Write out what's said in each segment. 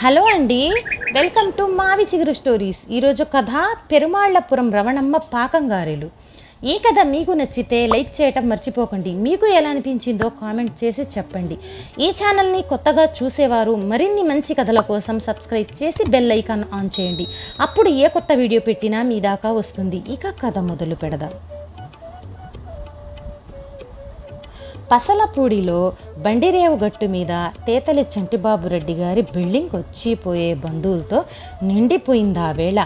Hello అండి. Welcome to మావి చిగురు స్టోరీస్. ఈరోజు కథ పెరుమాళ్ళపురం రవణమ్మ పాకంగారెలు ఈ కథ మీకు నచ్చితే లైక్ చేయటం మర్చిపోకండి. మీకు ఎలా అనిపించిందో కామెంట్ చేసి చెప్పండి. ఈ ఛానల్ని కొత్తగా చూసేవారు మరిన్ని మంచి కథల కోసం సబ్స్క్రైబ్ చేసి బెల్ ఐకాన్ ఆన్ చేయండి. అప్పుడు ఏ కొత్త వీడియో పెట్టినా మీ దాకా వస్తుంది. ఇక కథ మొదలు పెడదాం. పసలపూడిలో బండిరేవు గట్టు మీద తేతలి చంటిబాబు రెడ్డి గారి బిల్డింగ్ వచ్చిపోయే బంధువులతో నిండిపోయింది ఆ వేళ.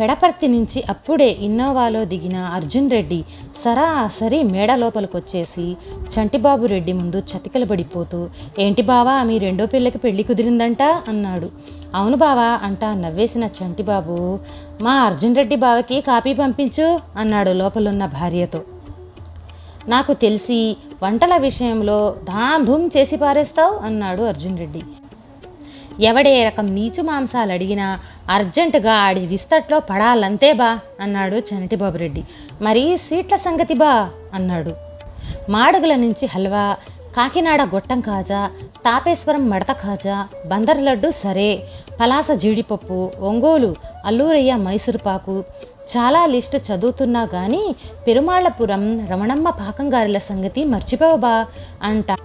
పెడపర్తి నుంచి అప్పుడే ఇన్నోవాలో దిగిన అర్జున్ రెడ్డి సరాసరి మేడ లోపలికొచ్చేసి చంటిబాబు రెడ్డి ముందు చతికిలబడిపోతూ ఏంటి బావా మీ రెండో పిల్లకి పెళ్ళి కుదిరిందంట? అన్నాడు. అవును బావా అంటా నవ్వేసిన చంటిబాబు. మా అర్జున్ రెడ్డి బావకి కాపీ పంపించు అన్నాడు లోపలున్న భార్యతో. నాకు తెలిసి వంటల విషయంలో ధామ్ ధూమ్ చేసి పారేస్తావు అన్నాడు అర్జున్ రెడ్డి. ఎవడే రకం నీచు మాంసాలు అడిగినా అర్జెంటుగా ఆడి విస్తట్లో పడాలంతే బా అన్నాడు చనటిబాబు రెడ్డి. మరి స్వీట్ల సంగతి బా అన్నాడు. మాడుగుల నుంచి హల్వా కాకినాడ గొట్టం కాజా తాపేశ్వరం మడత కాజా బందర్ లడ్డు సరే పలాస జీడిపప్పు ఒంగోలు అల్లూరయ్య మైసూరుపాకు చాలా లిస్ట్ చదువుతున్నా కానీ పెరుమాళ్ళపురం రమణమ్మ పాకంగారుల సంగతి మర్చిపోవబా అంట.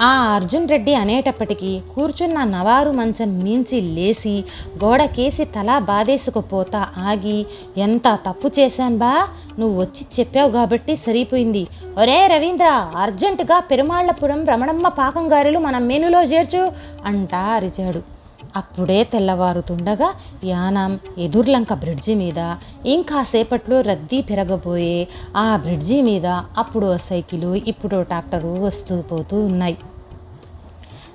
ఆ అర్జున్ రెడ్డి అనేటప్పటికీ కూర్చున్న నవారు మంచం మించి లేచి గోడకేసి తల బాధేసుకుపోతా ఆగి ఎంత తప్పు చేశాను బా? నువ్వు వచ్చి చెప్పావు కాబట్టి సరిపోయింది. ఒరే రవీంద్ర అర్జెంటుగా పెరుమాళ్ళపురం రమణమ్మ పాకంగారులు మన మెనులో చేర్చు అంటా అరిచాడు. అప్పుడే తెల్లవారుతుండగా యానాం ఎదుర్లంక బ్రిడ్జి మీద ఇంకా సేపట్లో రద్దీ పెరగబోయే ఆ బ్రిడ్జి మీద అప్పుడు సైకిలు ఇప్పుడు ట్రాక్టరు వస్తూ పోతూ ఉన్నాయి.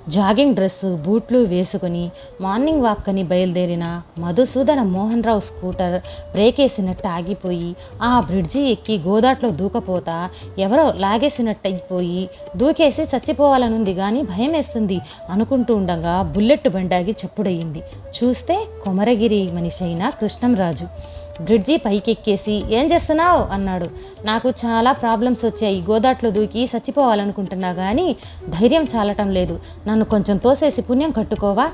జాగింగ్ డ్రెస్సు బూట్లు వేసుకుని మార్నింగ్ వాక్ అని బయలుదేరిన మధుసూదన మోహన్ రావు స్కూటర్ బ్రేకేసినట్టు ఆగిపోయి ఆ బ్రిడ్జి ఎక్కి గోదాట్లో దూకపోతా ఎవరో లాగేసినట్టు అయిపోయి దూకేసి చచ్చిపోవాలనుంది కానీ భయం వేస్తుంది అనుకుంటూ ఉండగా బుల్లెట్ బండాగి చప్పుడయ్యింది చూస్తే కొమరగిరి మనిషి అయిన కృష్ణంరాజు. బ్రిడ్జి పైకెక్కేసి ఏం చేస్తున్నావు? అన్నాడు. నాకు చాలా ప్రాబ్లమ్స్ వచ్చాయి. గోదాట్లో దూకి చచ్చిపోవాలనుకుంటున్నా కానీ ధైర్యం చాలటం లేదు. నన్ను కొంచెం తోసేసి పుణ్యం కట్టుకోవా?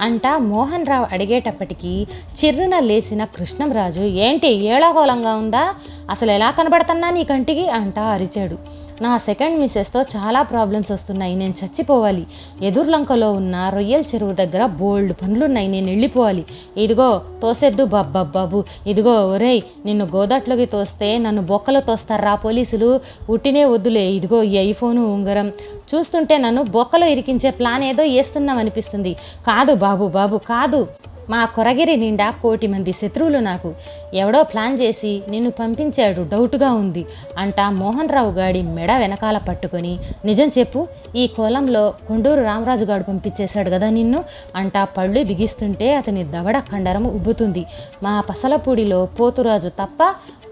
అంట మోహన్ రావు అడిగేటప్పటికీ చిర్రున లేచిన కృష్ణంరాజు ఏంటి ఏళాగోళంగా ఉందా? అసలు ఎలా కనబడుతున్నా నీ కంటికి? అంట అరిచాడు. నా సెకండ్ మిస్సెస్తో చాలా ప్రాబ్లమ్స్ వస్తున్నాయి. నేను చచ్చిపోవాలి. ఎదుర్లంకలో ఉన్న రొయ్యల చెరువు దగ్గర బోల్డ్ పనులున్నాయి. నేను వెళ్ళిపోవాలి. ఇదిగో తోసేద్దు బాబు ఇదిగో ఒరేయ్ నిన్ను గోదాట్లోకి తోస్తే నన్ను బొక్కలో తోస్తారా పోలీసులు? ఉట్టినే వద్దులే. ఇదిగో ఈ ఐఫోను ఉంగరం. చూస్తుంటే నన్ను బొక్కలో ఇరికించే ప్లాన్ ఏదో వేస్తున్నాం అనిపిస్తుంది కాదు బాబు బాబు కాదు. మా కొరగిరి నిండా కోటి మంది శత్రువులు నాకు. ఎవడో ప్లాన్ చేసి నిన్ను పంపించాడు డౌట్గా ఉంది అంట మోహన్ రావు గాడి మెడ వెనకాల పట్టుకొని నిజం చెప్పు ఈ కోలంలో కొండూరు రామరాజు గాడు పంపించేశాడు కదా నిన్ను అంట పళ్ళు బిగిస్తుంటే అతని దవడ కండరం ఉబ్బుతుంది. మా పసలపూడిలో పోతురాజు తప్ప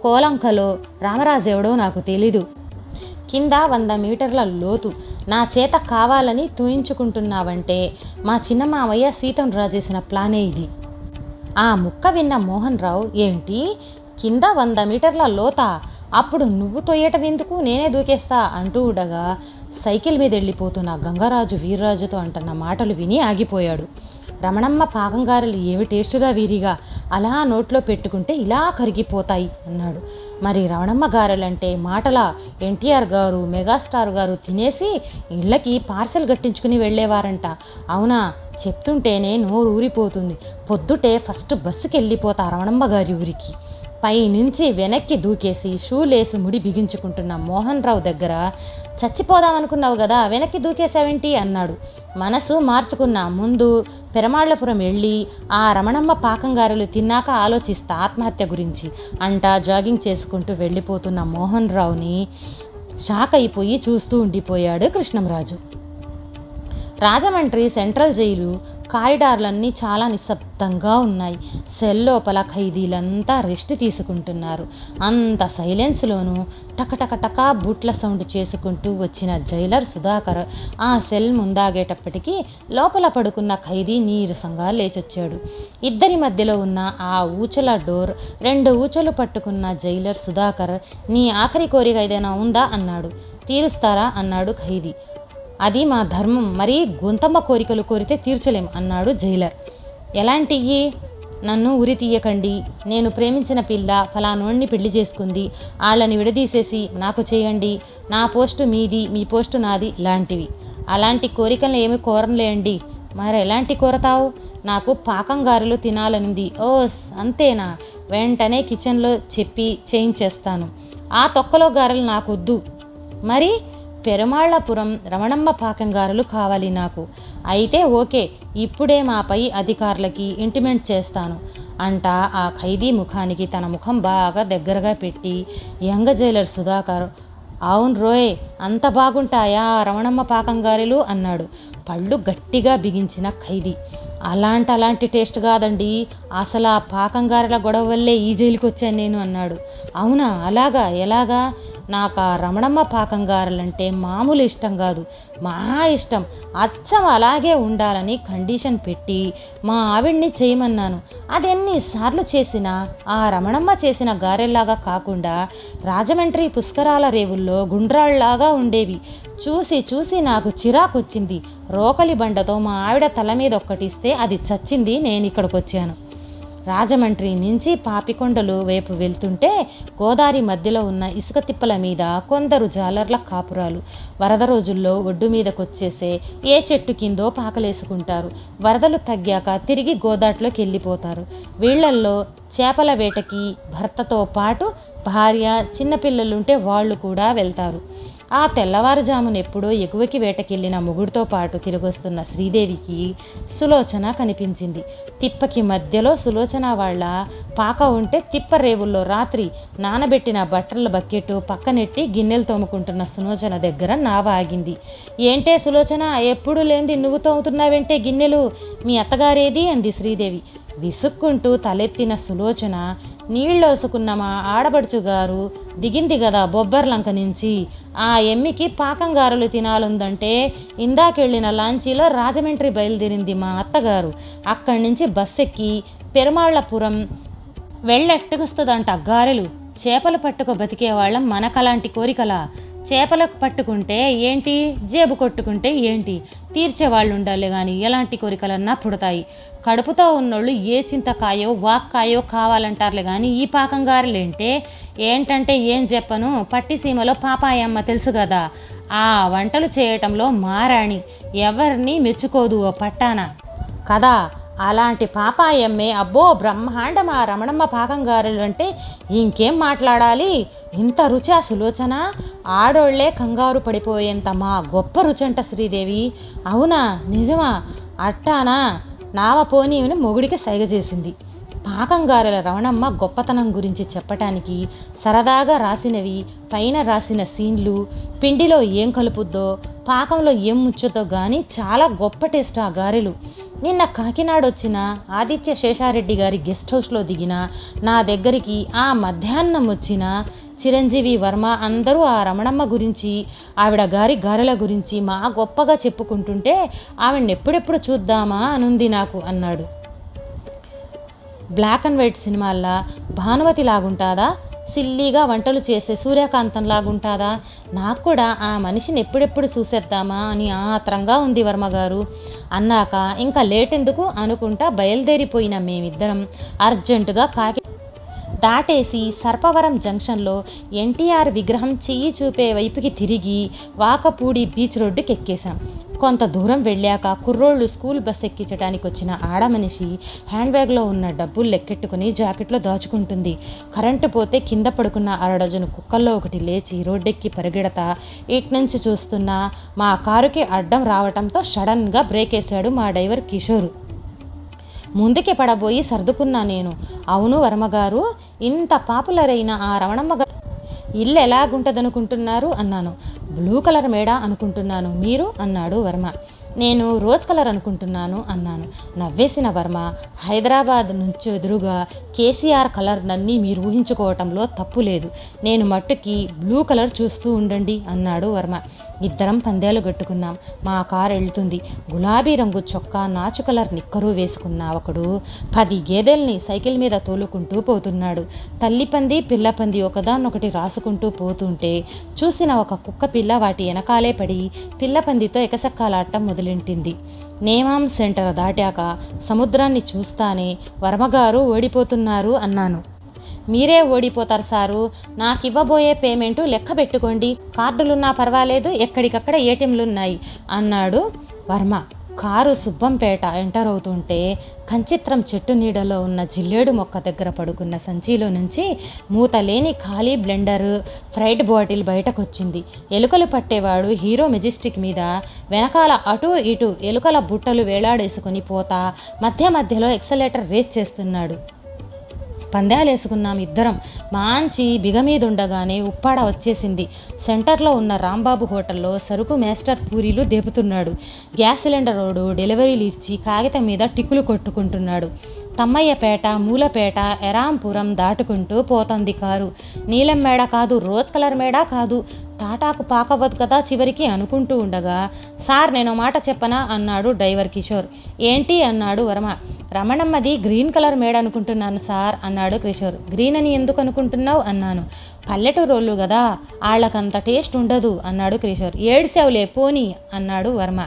కోలంకలో రామరాజు ఎవడో నాకు తెలీదు. కింద వంద మీటర్ల లోతు నా చేత కావాలని తూయించుకుంటున్నావంటే మా చిన్న మావయ్య సీతం రాజేసిన ప్లానే ఇది. ఆ ముక్క విన్న మోహన్ రావు ఏంటి? కింద వంద మీటర్ల లోత? అప్పుడు నువ్వు తొయ్యటం ఎందుకు? నేనే దూకేస్తా అంటూ ఉండగా సైకిల్ మీద వెళ్ళిపోతున్న గంగరాజు వీర్రాజుతో అంటున్న మాటలు విని ఆగిపోయాడు. రమణమ్మ పాకంగారులు ఏమి టేస్టురా వీరిగా? అలా నోట్లో పెట్టుకుంటే ఇలా కరిగిపోతాయి అన్నాడు. మరి రమణమ్మ గారెలంటే మాటల? ఎన్టీఆర్ గారు మెగాస్టార్ గారు తినేసి ఇళ్ళకి పార్సెల్ కట్టించుకుని వెళ్ళేవారంట. అవునా? చెప్తుంటేనే నోరు ఊరిపోతుంది పొద్దుటే ఫస్ట్ బస్సుకి వెళ్ళిపోతా రమణమ్మ గారి ఊరికి. పైనుంచి వెనక్కి దూకేసి షూలేసి ముడి బిగించుకుంటున్న మోహన్ రావు దగ్గర చచ్చిపోదామనుకున్నావు కదా వెనక్కి దూకేశావేంటి? అన్నాడు. మనసు మార్చుకున్న ముందు పెరమాళ్ళపురం వెళ్ళి ఆ రమణమ్మ పాకంగారులు తిన్నాక ఆలోచిస్తా ఆత్మహత్య గురించి అంట జాగింగ్ చేసుకుంటూ వెళ్ళిపోతున్న మోహన్ రావుని షాక్ అయిపోయి చూస్తూ ఉండిపోయాడు కృష్ణంరాజు. రాజమండ్రి సెంట్రల్ జైలు కారిడార్లన్నీ చాలా నిశ్శబ్దంగా ఉన్నాయి. సెల్ లోపల ఖైదీలంతా రెస్ట్ తీసుకుంటున్నారు. అంత సైలెన్స్లోనూ టకటక టకా బూట్ల సౌండ్ చేసుకుంటూ వచ్చిన జైలర్ సుధాకర్ ఆ సెల్ ముందాగేటప్పటికీ లోపల పడుకున్న ఖైదీ నీరసంగా లేచొచ్చాడు. ఇద్దరి మధ్యలో ఉన్న ఆ ఊచల డోర్ రెండు ఊచలు పట్టుకున్న జైలర్ సుధాకర్ నీ ఆఖరి కోరిక ఏదైనా ఉందా? అన్నాడు. తీరుస్తారా? అన్నాడు ఖైదీ. అది మా ధర్మం. మరి గుంతమ్మ కోరికలు కోరితే తీర్చలేం అన్నాడు జైలర్. ఎలాంటివి నన్ను ఉరి తీయకండి. నేను ప్రేమించిన పిల్ల ఫలానోడిని పెళ్ళి చేసుకుంది. వాళ్ళని విడదీసేసి నాకు చేయండి. నా పోస్టు మీది మీ పోస్టు నాది లాంటివి. అలాంటి కోరికలు ఏమి కోరలేండి మరి ఎలాంటి కోరతావు? నాకు పాకం గారెలు తినాలనింది. ఓస్ అంతేనా? వెంటనే కిచెన్లో చెప్పి చేయించేస్తాను. ఆ తొక్కలో గారెలు నాకొద్దు. మరి పెరుమాళ్ళపురం రమణమ్మ పాకంగారులు కావాలి నాకు. అయితే ఓకే ఇప్పుడే మా పై అధికారులకి ఇంటిమెంట్ చేస్తాను. అంట ఆ ఖైదీ ముఖానికి తన ముఖం బాగా దగ్గరగా పెట్టి యంగ జైలర్ సుధాకర్ అవును రోయ్ అంత బాగుంటాయా ఆ రమణమ్మ పాకం గారెలు అన్నాడు. పళ్ళు గట్టిగా బిగించిన ఖైదీ. అలాంటి అలాంటి టేస్ట్ కాదండి అసలు ఆ పాకం గారెల గొడవ వల్లే ఈ జైలుకి వచ్చాను నేను అన్నాడు. అవునా అలాగా ఎలాగా? నాకు ఆ రమణమ్మ పాకం గారెలంటే మామూలు ఇష్టం కాదు. మహా ఇష్టం. అచ్చం అలాగే ఉండాలని కండిషన్ పెట్టి మా ఆవిడ్ని చేయమన్నాను. అది ఎన్నిసార్లు చేసినా ఆ రమణమ్మ చేసిన గారెల్లాగా కాకుండా రాజమండ్రి పుష్కరాల రేవుల్లో గుండ్రాళ్ళాగా ఉండేవి. చూసి చూసి నాకు చిరాకొచ్చింది. రోకలి బండతో మా ఆవిడ తల మీద ఒక్కటిస్తే అది చచ్చింది నేను ఇక్కడికి వచ్చాను రాజమండ్రి నుంచి పాపికొండలు వైపు వెళ్తుంటే గోదావరి మధ్యలో ఉన్న ఇసుక తిప్పల మీద కొందరు జాలర్ల కాపురాలు. వరద రోజుల్లో ఒడ్డు మీదకొచ్చేసే ఏ చెట్టు కిందో పాకలేసుకుంటారు. వరదలు తగ్గాక తిరిగి గోదాట్లోకి వెళ్ళిపోతారు. వీళ్ళల్లో చేపల వేటకి భర్తతో పాటు భార్య చిన్నపిల్లలుంటే వాళ్ళు కూడా వెళ్తారు. ఆ తెల్లవారుజామున ఎప్పుడో ఎగువకి వేటకెళ్ళిన మొగుడితో పాటు తిరిగొస్తున్న శ్రీదేవికి సులోచన కనిపించింది. తిప్పకి మధ్యలో సులోచన వాళ్ళ పాక ఉంటే తిప్ప రేవుల్లో రాత్రి నానబెట్టిన బట్టల బకెట్ పక్కనెట్టి గిన్నెలు తోముకుంటున్న సులోచన దగ్గర నావ ఆగింది. ఏంటే సులోచన ఎప్పుడు లేనిది నువ్వు తోముతున్నావంటే గిన్నెలు? మీ అత్తగారేది? అంది శ్రీదేవి. విసుక్కుంటూ తలెత్తిన సులోచన నీళ్ళోసుకున్న మా ఆడబడుచు గారు దిగింది కదా బొబ్బర్లంక నుంచి. ఆ ఎమ్మికి పాకం గారెలు తినాలుందంటే ఇందాకెళ్ళిన లాంచీలో రాజమండ్రి బయలుదేరింది మా అత్తగారు. అక్కడి నుంచి బస్ ఎక్కి పెరుమాళ్ళపురం వెళ్ళెట్టుకొస్తుందంట గారెలు. చేపలు పట్టుకు బతికేవాళ్ళం మనకలాంటి కోరికలా. చేపలకు పట్టుకుంటే ఏంటి? జేబు కొట్టుకుంటే ఏంటి? తీర్చేవాళ్ళు ఉండాలి కానీ ఎలాంటి కోరికలన్నా పుడతాయి. కడుపుతో ఉన్నోళ్ళు ఏ చింతకాయో వాక్కాయో కావాలంటారులే కానీ ఈ పాకం గారెలేంటే? ఏంటంటే ఏం చెప్పను పట్టిసీమలో పాపాయమ్మ తెలుసు కదా ఆ వంటలు చేయటంలో మారాణి. ఎవరిని మెచ్చుకోదు ఓ పట్టాన. కదా! అలాంటి పాపాయమ్మే అబ్బో బ్రహ్మాండం ఆ రమణమ్మ పాకంగారులు అంటే ఇంకేం మాట్లాడాలి? ఇంత రుచి ఆ సులోచన? ఆడోళ్ళే కంగారు పడిపోయేంత మా గొప్ప రుచంట శ్రీదేవి. అవునా నిజమా అట్టానా? నావ పోనీవిని మొగుడికి సైగ చేసింది. పాకంగారెల రమణమ్మ గొప్పతనం గురించి చెప్పటానికి సరదాగా రాసినవి పైన రాసిన సీన్లు పిండిలో ఏం కలుపుద్దో పాకంలో ఏం ముచ్చదో కానీ చాలా గొప్ప టేస్ట్ ఆ గారెలు. నిన్న కాకినాడ వచ్చిన ఆదిత్య శేషారెడ్డి గారి గెస్ట్ హౌస్లో దిగిన నా దగ్గరికి ఆ మధ్యాహ్నం వచ్చిన చిరంజీవి వర్మ అందరూ ఆ రమణమ్మ గురించి ఆవిడ గారి గారెల గురించి మా గొప్పగా చెప్పుకుంటుంటే ఆవిడని ఎప్పుడెప్పుడు చూద్దామా అనుంది నాకు అన్నాడు. బ్లాక్ అండ్ వైట్ సినిమాల్లో భానుమతి లాగుంటాదా? సిల్లీగా వంటలు చేసే సూర్యకాంతం లాగుంటుందా? నాకు కూడా ఆ మనిషిని ఎప్పుడెప్పుడు చూసేద్దామా అని ఆత్రంగా ఉంది వర్మగారు అన్నాక ఇంకా లేట్ ఎందుకు అనుకుంటా బయలుదేరిపోయిన మేమిద్దరం అర్జెంటుగా కాకి దాటేసి సర్పవరం జంక్షన్లో ఎన్టీఆర్ విగ్రహం చెయ్యి చూపే వైపుకి తిరిగి వాకపూడి బీచ్ రోడ్డుకి ఎక్కేశాం కొంత దూరం వెళ్ళాక కుర్రోళ్ళు స్కూల్ బస్ ఎక్కించడానికి వచ్చిన ఆడమనిషి హ్యాండ్ బ్యాగ్లో ఉన్న డబ్బులు లెక్కెట్టుకుని జాకెట్లో దాచుకుంటుంది. కరెంటు పోతే కింద పడుకున్న అరడజను కుక్కల్లో ఒకటి లేచి రోడ్డెక్కి పరిగెడతా ఇట్నుంచి చూస్తున్నా మా కారుకి అడ్డం రావటంతో సడన్గా బ్రేక్ వేశాడు మా డ్రైవర్ కిషోర్. ముందుకి పడబోయి సర్దుకున్నా నేను. అవును వర్మగారు ఇంత పాపులర్ అయిన ఆ రమణమ్మ గారు ఇల్లు ఎలాగుంటుందనుకుంటున్నారు అన్నాను. బ్లూ కలర్ మేడ అనుకుంటున్నాను మీరు అన్నాడు వర్మ. నేను రోజ్ కలర్ అనుకుంటున్నాను అన్నాను. నవ్వేసిన వర్మ హైదరాబాద్ నుంచి ఎదురుగా కేసీఆర్ కలర్ నన్ని మీరు ఊహించుకోవటంలో తప్పు లేదు. నేను మట్టుకి బ్లూ కలర్ చూస్తూ ఉండండి అన్నాడు వర్మ. ఇద్దరం పందేలు కట్టుకున్నాం మా కారు వెళ్తుంది గులాబీ రంగు చొక్కా నాచు కలర్ నిక్కరు వేసుకున్న ఒకడు పది గేదెల్ని సైకిల్ మీద తోలుకుంటూ పోతున్నాడు. తల్లి పంది పిల్ల పంది ఒకదాన్నొకటి రాసుకుంటూ పోతుంటే చూసిన ఒక కుక్క పిల్ల వాటి వెనకాలే పడి పిల్ల పందితో ఎకసక్కాలాటం మొదలెంటింది నేమాం సెంటర్ దాటాక సముద్రాన్ని చూస్తానే వర్మగారు ఓడిపోతున్నారు అన్నాను. మీరే ఓడిపోతారు సారు. నాకు ఇవ్వబోయే పేమెంటు లెక్క పెట్టుకోండి. కార్డులున్నా పర్వాలేదు ఎక్కడికక్కడ ఏటీఎంలున్నాయి అన్నాడు వర్మ. కారు సుబ్బంపేట ఎంటర్ అవుతుంటే కంచిత్రం చెట్టు నీడలో ఉన్న జిల్లేడు మొక్క దగ్గర పడుకున్న సంచిలో నుంచి మూతలేని ఖాళీ బ్లెండర్ ఫ్రైడ్ బాటిల్ బయటకొచ్చింది. ఎలుకలు పట్టేవాడు హీరో మెజెస్టిక్ మీద వెనకాల అటు ఇటు ఎలుకల బుట్టలు వేలాడేసుకుని పోతా మధ్య మధ్యలో ఎక్సలేటర్ రేస్ చేస్తున్నాడు. పందాలు వేసుకున్నాం ఇద్దరం. మాంచి బిగ మీద ఉండగానే ఉప్పాడ వచ్చేసింది. సెంటర్లో ఉన్న రాంబాబు హోటల్లో సరుకు మేస్టర్ పూరీలు దేపుతున్నాడు. గ్యాస్ సిలిండర్ రోడ్డు డెలివరీలు ఇచ్చి కాగితం మీద టిక్కులు కొట్టుకుంటున్నాడు. తమ్మయ్యపేట మూలపేట ఎరాంపురం దాటుకుంటూ పోతుంది కారు. నీలం మేడ కాదు రోజ్ కలర్ మేడ కాదు. టాటాకు పాకవద్దు కదా చివరికి అనుకుంటూ ఉండగా సార్ నేను మాట చెప్పనా? అన్నాడు డ్రైవర్ కిషోర్. ఏంటి? అన్నాడు వర్మ. రమణమ్మది గ్రీన్ కలర్ మేడ అనుకుంటున్నాను సార్ అన్నాడు కిషోర్. గ్రీన్ అని ఎందుకు అనుకుంటున్నావు? అన్నాను. పల్లెటూరోళ్ళు కదా వాళ్ళకంత టేస్ట్ ఉండదు అన్నాడు కిషోర్. ఏడ్సావులే పోనీ అన్నాడు వర్మ.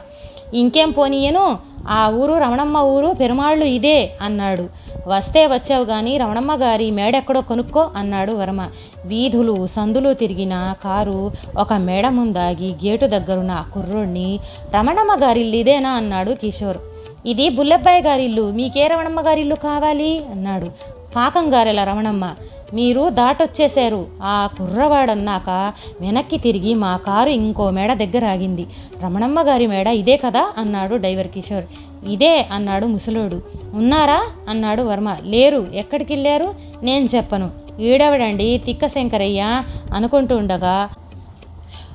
ఇంకేం పోనీయను ఆ ఊరు రమణమ్మ ఊరు పెరుమాళ్ళు ఇదే అన్నాడు. వస్తే వచ్చావు కానీ రమణమ్మ గారి మేడెక్కడో కొనుక్కో అన్నాడు వర్మ. వీధులు సందులు తిరిగిన కారు ఒక మేడ ముందాగి గేటు దగ్గరున్న ఆ కుర్రోడిని రమణమ్మ గారి ఇల్లు ఇదేనా అన్నాడు కిషోర్. ఇది బుల్లెబ్బాయి గారిల్లు. మీకే రమణమ్మ గారి ఇల్లు కావాలి అన్నాడు. పాకం గారెల రమణమ్మ. మీరు దాటొచ్చేశారు. ఆ కుర్రవాడన్నాక వెనక్కి తిరిగి మా కారు ఇంకో మేడ దగ్గర ఆగింది. రమణమ్మ గారి మేడ ఇదే కదా? అన్నాడు డైవర్ కిషోర్. ఇదే అన్నాడు ముసలోడు. ఉన్నారా? అన్నాడు వర్మ. లేరు. ఎక్కడికి వెళ్ళారు నేను చెప్పను. ఈడవడండి? తిక్క శంకరయ్య అనుకుంటూ ఉండగా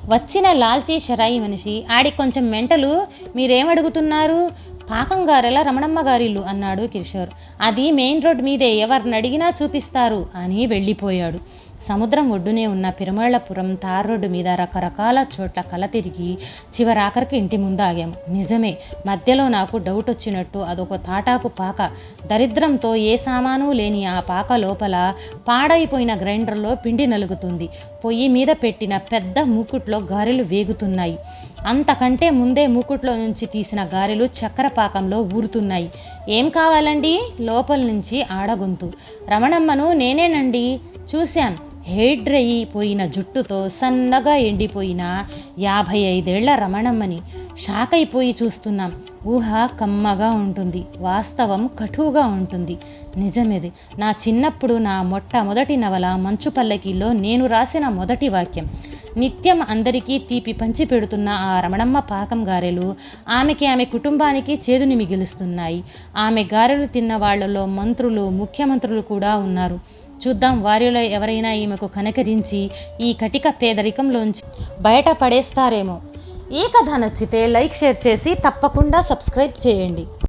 వచ్చిన లాల్చీ షరాయి మనిషి ఆడికి కొంచెం మెంటలు మీరేమడుగుతున్నారు? కాకంగారెల రమణమ్మ గారిల్లు అన్నాడు కిషోర్. అది మెయిన్ రోడ్ మీదే ఎవరిని అడిగినా చూపిస్తారు అని వెళ్ళిపోయాడు. సముద్రం ఒడ్డునే ఉన్న పెరుమాళ్ళపురం తార్ రోడ్డు మీద రకరకాల చోట్ల కల తిరిగి చివరాఖరికి ఇంటి ముందు ఆగాము నిజమే మధ్యలో నాకు డౌట్ వచ్చినట్టు అదొక తాటాకు పాక. దరిద్రంతో ఏ సామాను లేని ఆ పాక లోపల పాడైపోయిన గ్రైండర్లో పిండి నలుగుతుంది. పొయ్యి మీద పెట్టిన పెద్ద మూకుట్లో గారెలు వేగుతున్నాయి. అంతకంటే ముందే మూకుట్లో నుంచి తీసిన గారెలు చక్కెర పాకంలో ఊరుతున్నాయి. ఏం కావాలండి? లోపల నుంచి ఆడగొంతు. రమణమ్మను నేనేనండి. చూశాం. హెయిర్ పోయిన జుట్టుతో సన్నగా ఎండిపోయిన యాభై ఐదేళ్ళ రమణమ్మని. షాక్ అయిపోయి చూస్తున్నాం. ఊహ కమ్మగా ఉంటుంది. వాస్తవం కఠువుగా ఉంటుంది. నిజమేది. నా చిన్నప్పుడు నా మొట్టమొదటి నవల మంచు పల్లకీలో నేను రాసిన మొదటి వాక్యం. నిత్యం అందరికీ తీపి పంచి పెడుతున్న ఆ రమణమ్మ పాకం గారెలు ఆమెకి ఆమె కుటుంబానికి చేదుని మిగిలిస్తున్నాయి. ఆమె గారెలు తిన్న వాళ్ళలో మంత్రులు ముఖ్యమంత్రులు కూడా ఉన్నారు. చూద్దాం వారిలో ఎవరైనా ఈమెకు కనకరించి ఈ కటిక పేదరికంలోంచి బయట పడేస్తారేమో. ఈ కథ నచ్చితే లైక్ షేర్ చేసి తప్పకుండా సబ్స్క్రైబ్ చేయండి.